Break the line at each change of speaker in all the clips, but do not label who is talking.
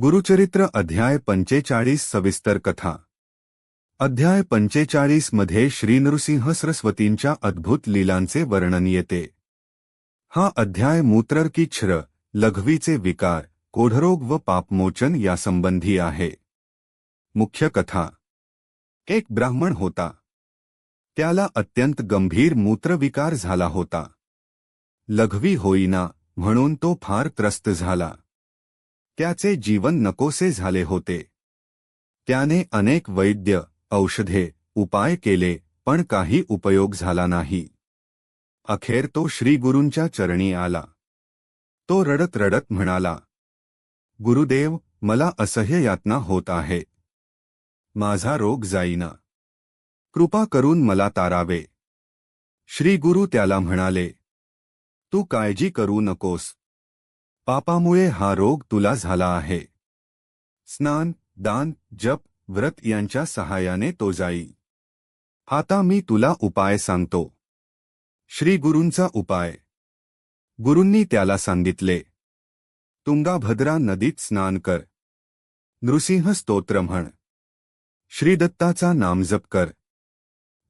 गुरुचरित्र अध्याय पंचेचाळीस सविस्तर कथा. अध्याय पंचेचाळीसमध्ये श्रीनृसिंह सरस्वतींच्या अद्भुत लीलांचे वर्णन येते. हा अध्याय मूत्रर्किच्छ्र लघवीचे विकार कोढरोग व पापमोचन यासंबंधी आहे. मुख्य कथा. एक ब्राह्मण होता. त्याला अत्यंत गंभीर मूत्रविकार झाला होता. लघवी होईना म्हणून तो फार त्रस्त झाला. त्याचे जीवन नकोसे झाले होते. त्याने अनेक वैद्य औषधे उपाय केले पण काही उपयोग झाला नाही. अखेर तो श्रीगुरूंच्या चरणी आला. तो रडत रडत म्हणाला गुरुदेव मला असह्य यातना होत आहे. माझा रोग जाईना. कृपा करून मला तारावे. श्रीगुरु त्याला म्हणाले तू काळजी करू नकोस. पापामुळे हा रोग तुला झाला आहे. स्नान दान जप व्रत यांच्या सहाय्याने तो जाई. आता मी तुला उपाय सांगतो. श्री गुरूंचा उपाय. गुरूंनी त्याला सांगितले. तुंगाभद्रा नदीत स्नान कर. नृसिंह स्तोत्र म्हण. श्रीदत्ताचा नामजप कर.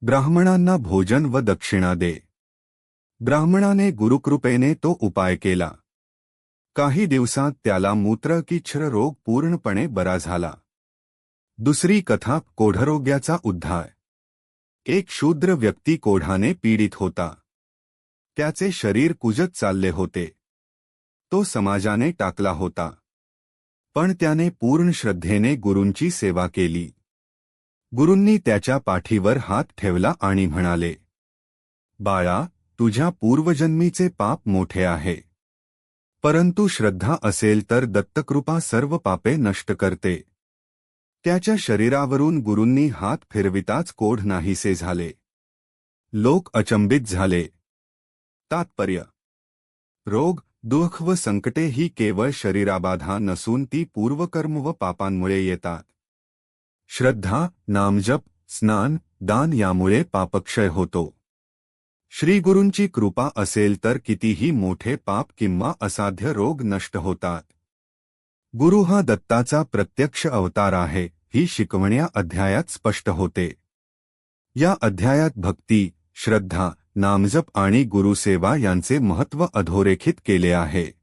ब्राह्मणांना भोजन व दक्षिणा दे. ब्राह्मणाने गुरुकृपेने तो उपाय केला. काही दिवसात त्याला मूत्रकिच्छ्र रोग पूर्णपणे बरा झाला. दुसरी कथा कोढरोग्याचा उद्धार. एक शूद्र व्यक्ती कोढाने पीडित होता. त्याचे शरीर कुजत चालले होते. तो समाजाने टाकला होता. पण त्याने पूर्ण श्रद्धेने गुरूंची सेवा केली. गुरूंनी त्याच्या पाठीवर हात ठेवला आणि म्हणाले बाळा तुझ्या पूर्वजन्मीचे पाप मोठे आहे. परंतु श्रद्धा असेल तर दत्तकृपा सर्व पापे नष्ट करते. त्याच्या शरीरावरून गुरूंनी हात फिरविताच कोढ नाहीसे झाले. लोक अचंबित झाले. तात्पर्य. रोग दुःख व संकटे ही केवळ शरीराबाधा नसून ती पूर्वकर्म व पापांमुळे येतात. श्रद्धा नामजप स्नान दान यामुळे पापक्षय होतो. श्रीगुरूंची कृपा असेल तर कितीही मोठे पाप किंवा असाध्य रोग नष्ट होतात. गुरु हा दत्ताचा प्रत्यक्ष अवतार आहे ही शिकवण्या अध्यायात स्पष्ट होते. या अध्यायात भक्ती श्रद्धा नामजप आणि गुरुसेवा यांचे महत्त्व अधोरेखित केले आहे.